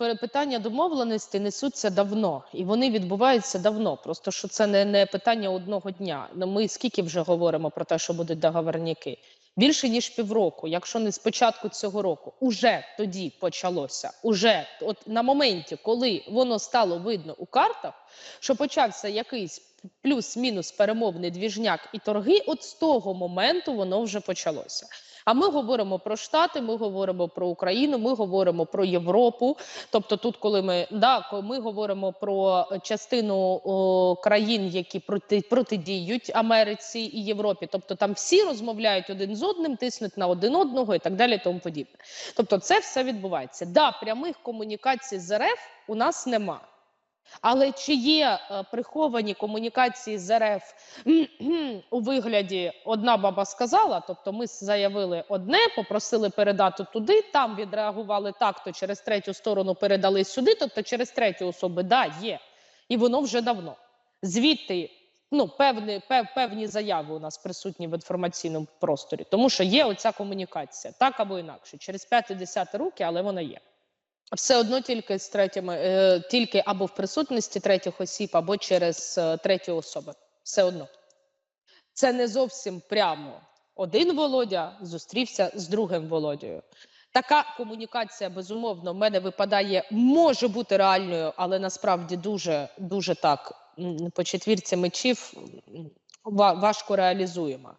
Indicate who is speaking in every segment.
Speaker 1: Питання домовленості несуться давно, і вони відбуваються давно. Просто що це не, не питання одного дня. Ну, Ми скільки вже говоримо про те, що будуть договорняки? Більше ніж півроку, якщо не з початку цього року, уже тоді почалося. Уже от на моменті, коли воно стало видно у картах, що почався якийсь плюс-мінус перемовний двіжняк і торги, от з того моменту воно вже почалося. А ми говоримо про Штати, ми говоримо про Україну, ми говоримо про Європу. Тобто, тут, коли ми да, ми говоримо про частину о, країн, які проти протидіють Америці і Європі, тобто там всі розмовляють один з одним, тиснуть на один одного і так далі, тому подібне. Тобто, це все відбувається. Да, прямих комунікацій з РФ у нас нема. Але чи є е, приховані комунікації з РФ у вигляді одна баба сказала, тобто ми заявили одне, попросили передати туди, там відреагували так, то через третю сторону передали сюди, тобто через третю особи, да, є. І воно вже давно. Звідти ну, певні, пев, певні заяви у нас присутні в інформаційному просторі, тому що є оця комунікація, так або інакше, через 5-10 роки, але вона є. Все одно тільки з третіми, е, тільки або в присутності третіх осіб, або через е, третю особи. Все одно. Це не зовсім прямо. Один Володя зустрівся з другим Володєю. Така комунікація, безумовно, в мене випадає, може бути реальною, але насправді дуже, дуже так по четвірці мечів важко реалізуєма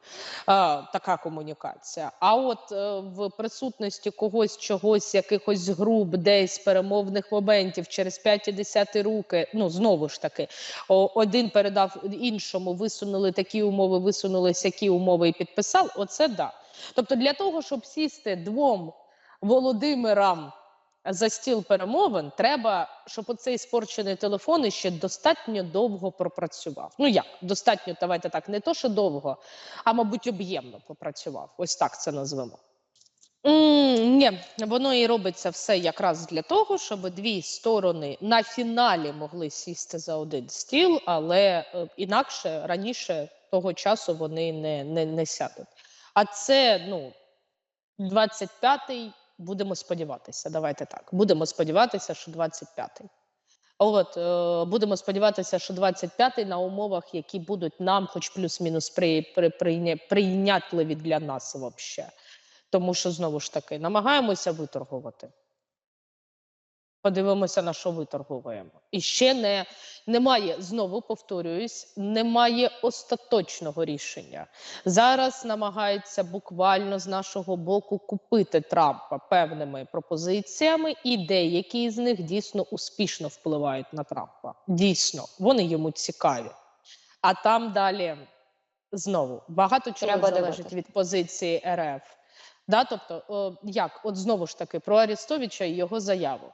Speaker 1: а, така комунікація. А от е, в присутності когось, чогось, якихось груп, десь перемовних моментів через 5 і 10 руки, ну знову ж таки, один передав іншому, висунули такі умови, висунули сякі умови і підписав. Оце да. Тобто, для того, щоб сісти двом Володимирам за стіл перемовин, треба, щоб оцей спорчений телефон іще достатньо довго пропрацював. Ну як достатньо, давайте так, не то, що довго, а мабуть, об'ємно попрацював. Ось так це назвемо. М, Ні, воно і робиться все якраз для того, щоб дві сторони на фіналі могли сісти за один стіл, але е, інакше раніше того часу вони не, не, не сядуть. А це ну 25-й, будемо сподіватися. Давайте так. Будемо сподіватися, що 25-й. От е, будемо сподіватися, що 25-й на умовах, які будуть нам, хоч плюс-мінус при, при, при, прийнятливі для нас взагалі. Тому що знову ж таки намагаємося виторгувати. Подивимося, на що виторгуємо. І ще не немає, знову повторююсь, немає остаточного рішення. Зараз намагаються буквально з нашого боку купити Трампа певними пропозиціями, і деякі з них дійсно успішно впливають на Трампа. Дійсно, вони йому цікаві. А там далі знову багато чого
Speaker 2: Треба
Speaker 1: залежить
Speaker 2: дивитися.
Speaker 1: від позиції РФ. Да, тобто, о, як, от знову ж таки, про Арестовича і його заяву.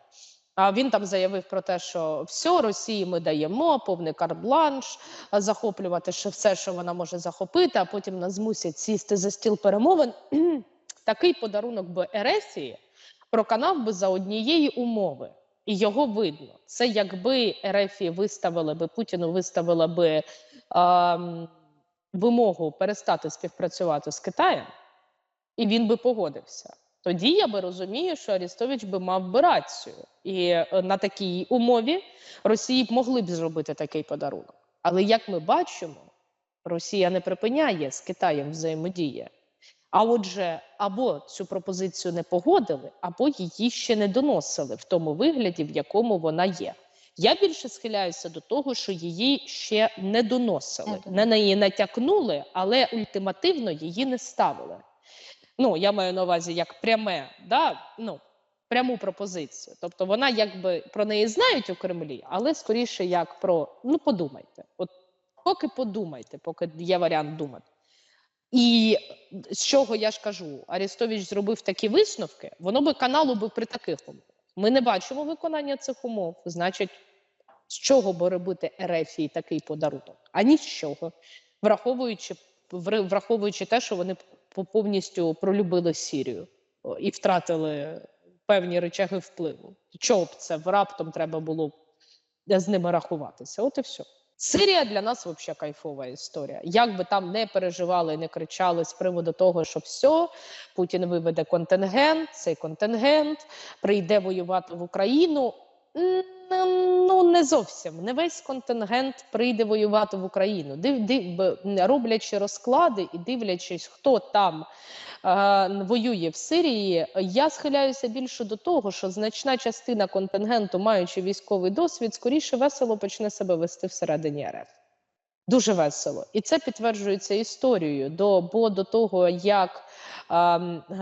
Speaker 1: А він там заявив про те, що все Росії ми даємо, повний карт-бланш, захоплювати що все, що вона може захопити, а потім нас змусять сісти за стіл перемовин. Такий подарунок би Ерефії проканав би за однієї умови, і його видно. Це якби Ерефії виставили би Путіну, виставила би ем, вимогу перестати співпрацювати з Китаєм, і він би погодився. Тоді я би розумію, що Арістович би мав би рацію, і е, на такій умові Росії б могли б зробити такий подарунок. Але як ми бачимо, Росія не припиняє з Китаєм взаємодія. А отже, або цю пропозицію не погодили, або її ще не доносили в тому вигляді, в якому вона є. Я більше схиляюся до того, що її ще не доносили, не на неї натякнули, але ультимативно її не ставили. Ну, я маю на увазі як пряме, да? ну, пряму пропозицію. Тобто вона якби про неї знають у Кремлі, але скоріше як про ну подумайте. От поки подумайте, поки є варіант думати. І з чого я ж кажу, Арестович зробив такі висновки, воно би каналу би при таких умовах. Ми не бачимо виконання цих умов. Значить, з чого би робити Ерефії такий подарунок? А ні з чого, враховуючи, враховуючи те, що вони повністю пролюбили Сірію і втратили певні речаги впливу. Чого б це раптом треба було з ними рахуватися? От і все. Сирія для нас взагалі кайфова історія. Як би там не переживали, не кричали з приводу того, що все, Путін виведе контингент, цей контингент прийде воювати в Україну. Ну не зовсім не весь контингент прийде воювати в Україну. Див, див, роблячи розклади і дивлячись, хто там е, воює в Сирії, я схиляюся більше до того, що значна частина контингенту, маючи військовий досвід, скоріше весело почне себе вести всередині РФ. Дуже весело, і це підтверджується історією. До бо до того, як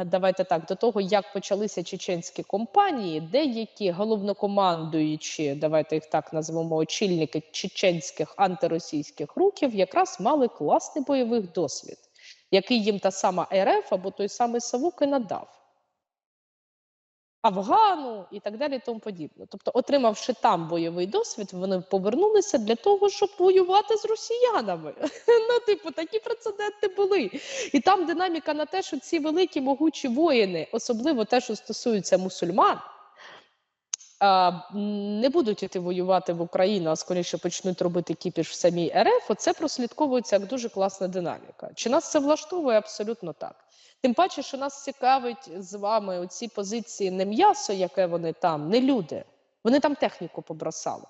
Speaker 1: давайте так, до того, як почалися чеченські компанії, деякі головнокомандуючі, давайте їх так назвемо, очільники чеченських антиросійських рухів, якраз мали класний бойовий досвід, який їм та сама РФ або той самий Савук і надав. Афгану і так далі, і тому подібне. Тобто, отримавши там бойовий досвід, вони повернулися для того, щоб воювати з росіянами. Ну, типу, такі прецеденти були. І там динаміка на те, що ці великі могучі воїни, особливо те, що стосується мусульман. Не будуть іти воювати в Україну, а скоріше почнуть робити кіпіш в самій РФ. Оце прослідковується як дуже класна динаміка. Чи нас це влаштовує? Абсолютно так. Тим паче, що нас цікавить з вами оці позиції не м'ясо, яке вони там, не люди. Вони там техніку побросали.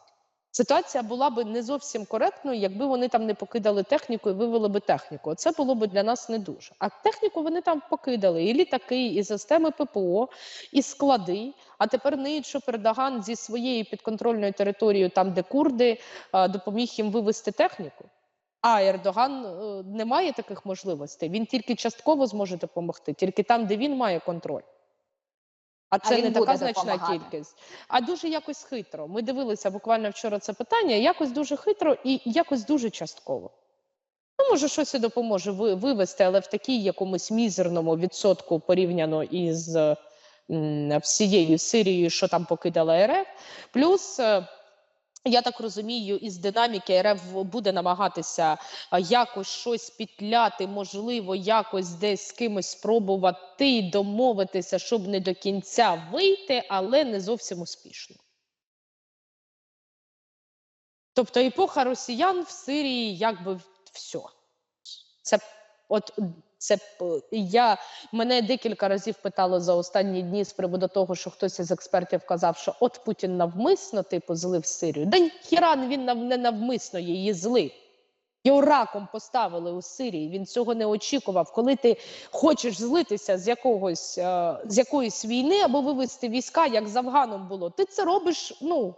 Speaker 1: Ситуація була б не зовсім коректною, якби вони там не покидали техніку і вивели би техніку. Це було б для нас не дуже. А техніку вони там покидали і літаки, і системи ППО, і склади. А тепер ниють, що Пердаган зі своєї підконтрольної території, там де курди, допоміг їм вивести техніку. А Ердоган е, не має таких можливостей. Він тільки частково зможе допомогти, тільки там, де він має контроль. А це
Speaker 2: він
Speaker 1: не така значна
Speaker 2: допомагати.
Speaker 1: кількість. А дуже якось хитро. Ми дивилися буквально вчора це питання, якось дуже хитро і якось дуже частково. Ну, може, щось і допоможе вивести, але в такій якомусь мізерному відсотку порівняно із м, всією Сирією, що там покидала РФ. Плюс. Е, я так розумію, із динаміки РФ буде намагатися якось щось пітляти, можливо, якось десь з кимось спробувати домовитися, щоб не до кінця вийти, але не зовсім успішно. Тобто епоха росіян в Сирії якби все. Це от це я мене декілька разів питало за останні дні з приводу того, що хтось із експертів казав, що от Путін навмисно типу злив Сирію. Да хіра він нав- не навмисно її злив. Його раком поставили у Сирії. Він цього не очікував. Коли ти хочеш злитися з якогось е, з якоїсь війни або вивести війська, як з Афганом було, ти це робиш ну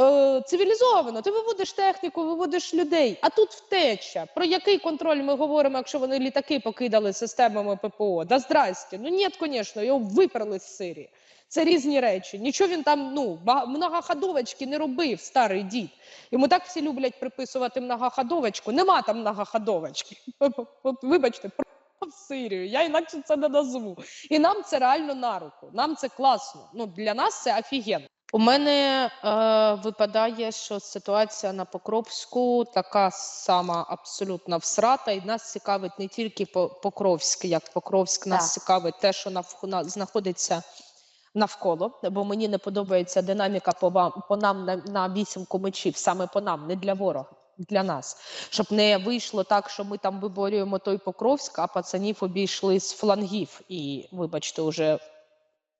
Speaker 1: е, цивілізовано. Ти виводиш техніку, виводиш людей. А тут втеча. Про який контроль ми говоримо, якщо вони літаки покидали системами ППО? Да здрасте. Ну ні, звісно, його виперли з Сирії. Це різні речі. Нічого він там ну многоходовочки не робив, старий дід. Йому так всі люблять приписувати многоходовочку. Нема там многоходовочки. Вибачте, про Сирію. Я інакше це не назву. І нам це реально на руку. Нам це класно. Ну для нас це офігенно. У мене е, випадає, що ситуація на Покровську така сама абсолютно всрата, і нас цікавить не тільки По- Покровськ, як Покровськ, нас
Speaker 2: Так.
Speaker 1: цікавить те, що навх- на, знаходиться навколо, бо мені не подобається динаміка по вам по нам на, на вісімку мечів, саме по нам, не для ворога. Для нас, щоб не вийшло так, що ми там виборюємо той Покровськ, а пацанів обійшли з флангів, і вибачте, уже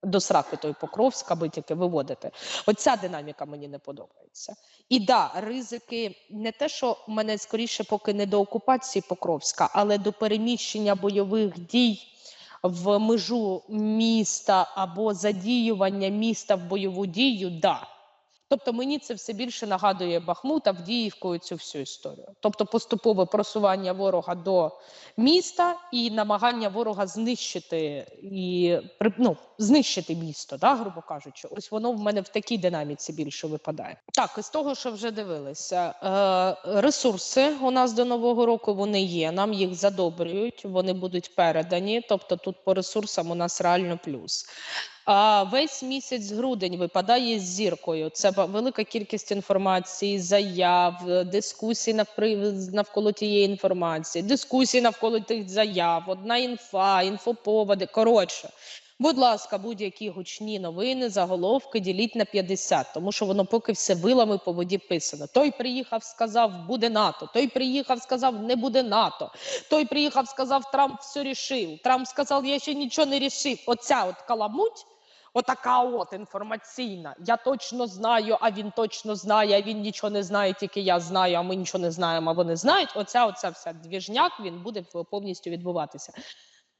Speaker 1: до сраки той Покровськ, аби тільки виводити. Оця динаміка мені не подобається. І да, ризики не те, що мене скоріше поки не до окупації Покровська, але до переміщення бойових дій в межу міста або задіювання міста в бойову дію, да. Тобто мені це все більше нагадує Бахмут, Авдіївку цю всю історію. Тобто поступове просування ворога до міста і намагання ворога знищити і ну, знищити місто, да, грубо кажучи. Ось воно в мене в такій динаміці більше випадає. Так, із того, що вже дивилися, е, ресурси у нас до нового року вони є. Нам їх задобрюють, вони будуть передані. Тобто, тут по ресурсам у нас реально плюс. А весь місяць грудень випадає з зіркою. Це велика кількість інформації, заяв, е, дискусій навколо тієї інформації, дискусії навколо тих заяв, одна інфа, інфоповоди. Коротше, Будь ласка, будь-які гучні новини, заголовки діліть на 50, тому що воно поки все вилами по воді писано. Той приїхав, сказав, буде НАТО. Той приїхав, сказав, не буде НАТО. Той приїхав, сказав, Трамп все рішив. Трамп сказав, я ще нічого не рішив. Оця от каламуть. Отака от інформаційна. Я точно знаю, а він точно знає, а він нічого не знає, тільки я знаю, а ми нічого не знаємо, а вони знають. Оця, оця вся двіжняк, він буде повністю відбуватися.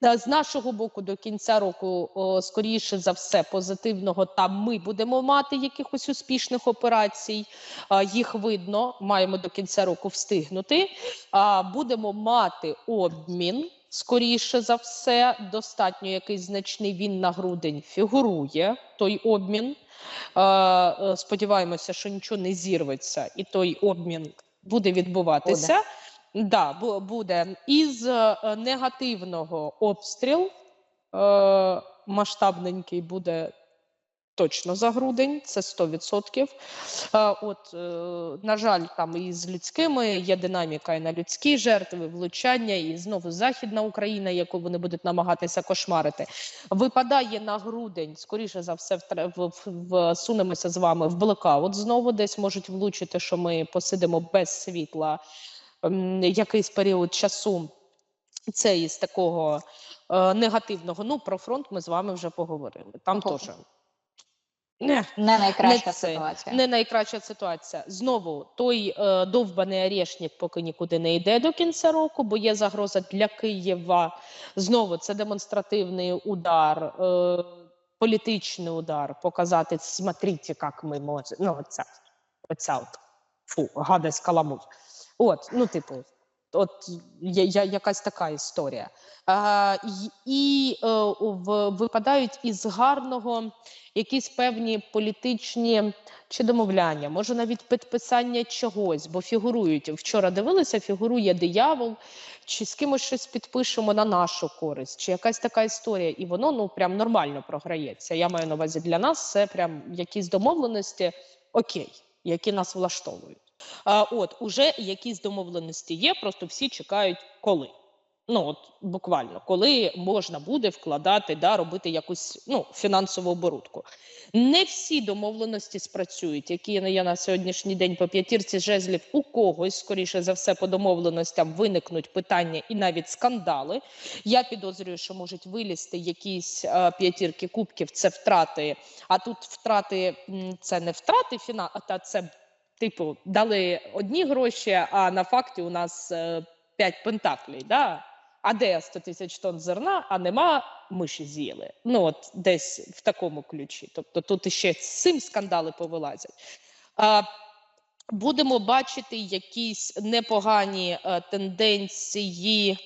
Speaker 1: Е, З нашого боку до кінця року, скоріше за все, позитивного там ми будемо мати якихось успішних операцій. А, Їх видно, маємо до кінця року встигнути. А, Будемо мати обмін. Скоріше за все, достатньо якийсь значний він на грудень фігурує той обмін. Е, е, Сподіваємося, що нічого не зірветься, і той обмін буде відбуватися. Да, бу- буде із е, негативного обстріл е, масштабненький буде точно за грудень, це 100%. Е, от, на жаль, там і з людськими є динаміка і на людські жертви, влучання, і знову Західна Україна, яку вони будуть намагатися кошмарити. Випадає на грудень, скоріше за все, всунемося з вами в блекаут. Знову десь можуть влучити, що ми посидимо без світла якийсь період часу. Це із такого е, негативного. Ну, про фронт ми з вами вже поговорили. Там
Speaker 2: Ого.
Speaker 1: теж. Не,
Speaker 2: Не найкраща
Speaker 1: не це,
Speaker 2: ситуація.
Speaker 1: не найкраща ситуація. Знову той е, довбаний Орешник поки нікуди не йде до кінця року, бо є загроза для Києва. Знову це демонстративний удар, е, політичний удар. Показати, смотрите, як ми можемо. Ну, оця, оця от, фу, гадость каламут. От, ну, типу, от я, я, якась така історія. А, і е, в, випадають із гарного якісь певні політичні чи домовляння, може навіть підписання чогось, бо фігурують вчора. Дивилися, фігурує диявол, чи з кимось щось підпишемо на нашу користь, чи якась така історія, і воно ну прям нормально програється. Я маю на увазі для нас це прям якісь домовленості, окей, які нас влаштовують. А, от уже якісь домовленості є, просто всі чекають коли. Ну от буквально, коли можна буде вкладати, да, робити якусь ну, фінансову оборудку. Не всі домовленості спрацюють, які є на сьогоднішній день по п'ятірці жезлів. У когось, скоріше за все, по домовленостям виникнуть питання і навіть скандали. Я підозрюю, що можуть вилізти якісь е, п'ятірки кубків, це втрати. А тут втрати це не втрати фіна, а це типу дали одні гроші, а на факті у нас е, п'ять пентаклей. Да? А де 100 тисяч тонн зерна, а нема миші з'їли. Ну от десь в такому ключі. Тобто тут іще цим скандали повилазять. А, будемо бачити якісь непогані е, тенденції.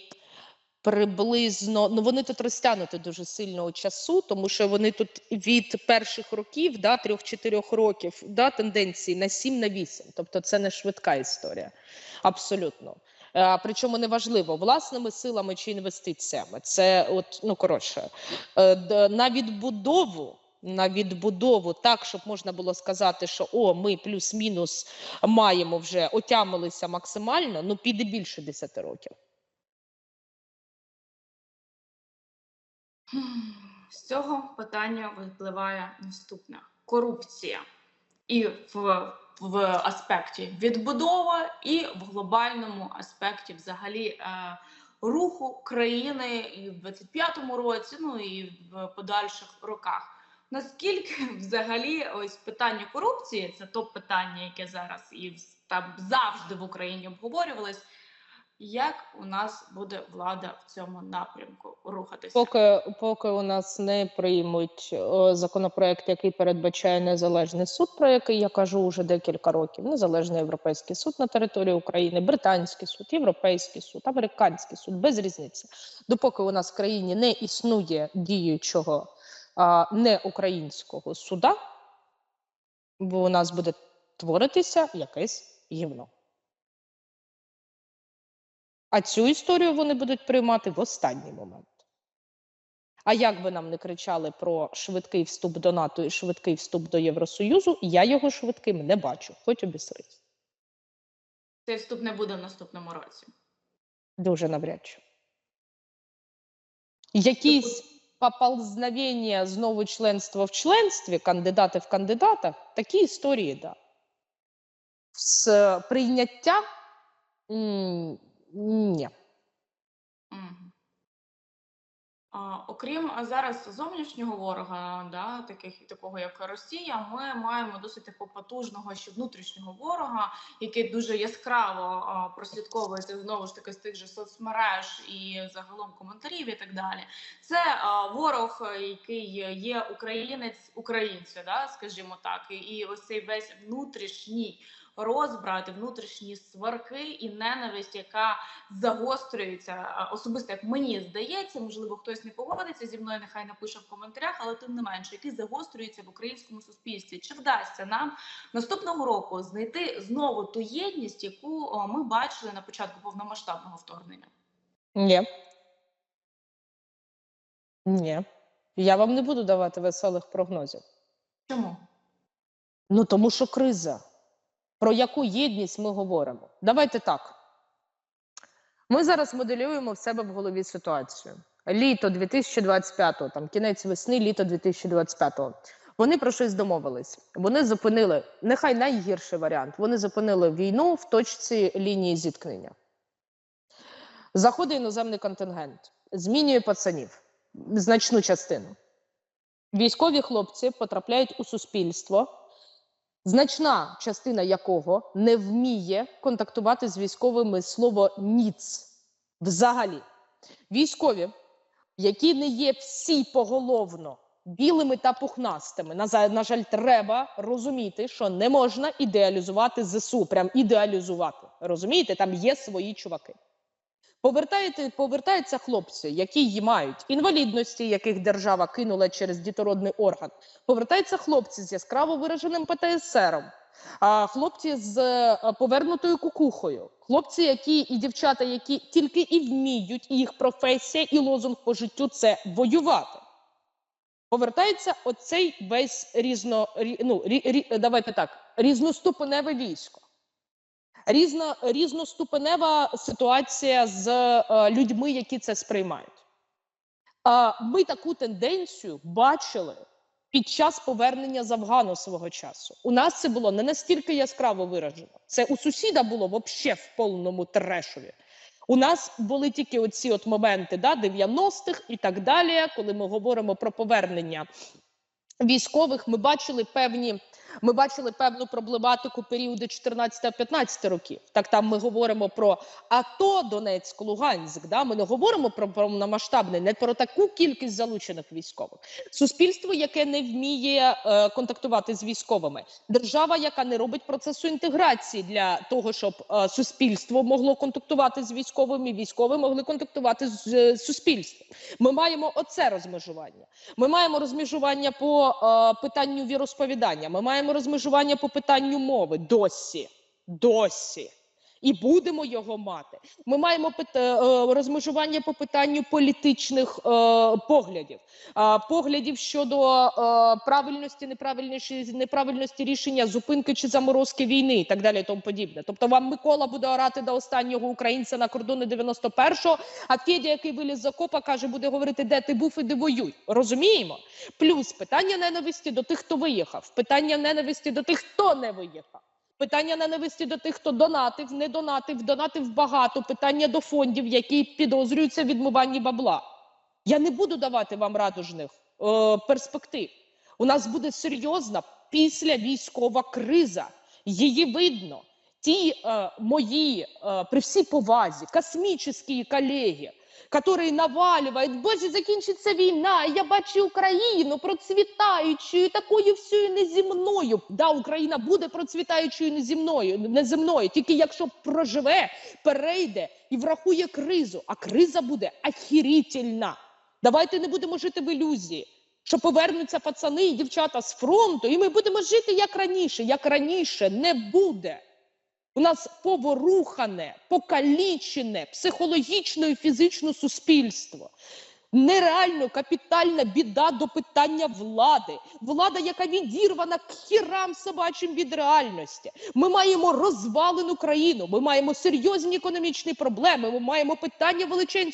Speaker 1: Приблизно ну вони тут розтягнуті дуже сильно у часу, тому що вони тут від перших років, да, трьох-чотирьох років, да, тенденції на 7 на 8. Тобто це не швидка історія. Абсолютно. Е, причому неважливо, власними силами чи інвестиціями. Це от, ну коротше, е, на відбудову. На відбудову так, щоб можна було сказати, що о, ми плюс-мінус маємо вже отямилися максимально. Ну піде більше 10 років.
Speaker 3: З цього питання випливає наступне: корупція і в, в аспекті відбудова, і в глобальному аспекті взагалі е, руху країни і в 25-му році, ну і в подальших роках. Наскільки взагалі ось питання корупції це топ питання, яке зараз і там завжди в Україні обговорювалось. Як у нас буде влада в цьому напрямку рухатися?
Speaker 1: Поки, поки у нас не приймуть е, законопроект, який передбачає незалежний суд, про який я кажу вже декілька років. Незалежний європейський суд на території України, британський суд, європейський суд, американський суд, без різниці. Допоки у нас в країні не існує діючого а, не українського суда, бо у нас буде творитися якесь гівно. А цю історію вони будуть приймати в останній момент. А як би нам не кричали про швидкий вступ до НАТО і швидкий вступ до Євросоюзу, я його швидким не бачу, хоч обісрись.
Speaker 3: Цей вступ не буде в наступному році.
Speaker 1: Дуже навряд чи. Якісь поползновення знову членства в членстві, кандидати в кандидатах, такі історії, да. З прийняття ні.
Speaker 3: А, окрім зараз зовнішнього ворога, да, таких такого як Росія, ми маємо досить такого потужного ще внутрішнього ворога, який дуже яскраво а, прослідковується знову ж таки з тих же соцмереж і загалом коментарів і так далі. Це а, ворог, е, який є українець українцю, да, скажімо так, і, і ось цей весь внутрішній розбрат, внутрішні сварки і ненависть, яка загострюється особисто, як мені здається, можливо, хтось не погодиться зі мною, нехай напише в коментарях, але тим не менше, який загострюється в українському суспільстві. Чи вдасться нам наступного року знайти знову ту єдність, яку ми бачили на початку повномасштабного вторгнення?
Speaker 1: Ні. Ні. Я вам не буду давати веселих прогнозів.
Speaker 3: Чому?
Speaker 1: Ну тому що криза. Про яку єдність ми говоримо? Давайте так. Ми зараз моделюємо в себе в голові ситуацію. Літо 2025-го, там кінець весни, літо 2025-го. Вони про щось домовились. Вони зупинили нехай найгірший варіант. Вони зупинили війну в точці лінії зіткнення. Заходить іноземний контингент, змінює пацанів значну частину. Військові хлопці потрапляють у суспільство, значна частина якого не вміє контактувати з військовими слово ніц взагалі. Військові, які не є всі поголовно білими та пухнастими. На, на жаль, треба розуміти, що не можна ідеалізувати ЗСУ, прям ідеалізувати. Розумієте, там є свої чуваки. Повертаються хлопці, які й мають інвалідності, яких держава кинула через дітородний орган. Повертаються хлопці з яскраво вираженим ПТСРом, а хлопці з е, повернутою кукухою, хлопці, які і дівчата, які тільки і вміють, і їх професія, і лозунг по життю це воювати. Повертається оцей весь різно, рі- ну, рі, рі, давайте так, різноступеневе військо. Різна, різноступенева ситуація з е, людьми, які це сприймають. Ми таку тенденцію бачили під час повернення з Афгану свого часу. У нас це було не настільки яскраво виражено. Це у сусіда було взагалі в повному трешові. У нас були тільки оці от моменти да, 90-х і так далі, коли ми говоримо про повернення військових, ми бачили певні. Ми бачили певну проблематику періоду 14-15 років. Так там ми говоримо про АТО, Донецьк, Луганськ. Да? Ми не говоримо про повномасштабне, не про таку кількість залучених військових. Суспільство, яке не вміє е, контактувати з військовими, держава, яка не робить процесу інтеграції для того, щоб е, суспільство могло контактувати з військовими, військові могли контактувати з е, суспільством. Ми маємо оце розмежування. Ми маємо розмежування по е, питанню віросповідання. Ми маємо розмежування по питанню мови досі. Досі. І будемо його мати. Ми маємо пит- е, розмежування по питанню політичних е, поглядів, е, поглядів щодо е, правильності, неправильності, неправильності рішення зупинки чи заморозки війни і так далі, і тому подібне. Тобто вам Микола буде орати до останнього українця на кордони 91-го, а Федя, який виліз з окопа, каже, буде говорити, де ти був і де воюй. Розуміємо? Плюс питання ненависті до тих, хто виїхав, питання ненависті до тих, хто не виїхав. Питання ненависті до тих, хто донатив, не донатив, донатив багато. Питання до фондів, які підозрюються в відмиванні бабла. Я не буду давати вам радужних е, перспектив. У нас буде серйозна після військова криза. Її видно. Ті е, мої, е, при всій повазі, космічні колеги, які навалюють, боже, закінчиться війна, я бачу Україну процвітаючою, такою всю неземною. Да, Україна буде процвітаючою неземною, неземною, тільки якщо проживе, перейде і врахує кризу. А криза буде ахірітельна. Давайте не будемо жити в ілюзії. Що повернуться пацани і дівчата з фронту, і ми будемо жити як раніше. Як раніше не буде. У нас поворухане, покалічене психологічно і фізично суспільство. Нереально капітальна біда до питання влади. Влада, яка відірвана к хірам собачим від реальності. Ми маємо розвалену країну. Ми маємо серйозні економічні проблеми. Ми маємо питання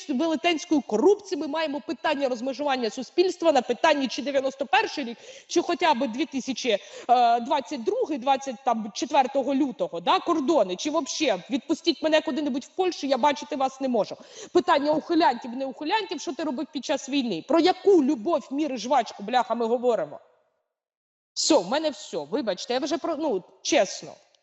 Speaker 1: велетенської корупції. Ми маємо питання розмежування суспільства на питанні чи 91 рік, чи хоча б 2022, 24 лютого, да, кордони, чи взагалі відпустіть мене куди-небудь в Польщу, я бачити вас не можу. Питання ухилянтів, не ухилянтів, що ти робив під час війни? Про яку любов, мір і жвачку, бляха, ми говоримо? Все, в мене все. Вибачте, я вже про ну чесно.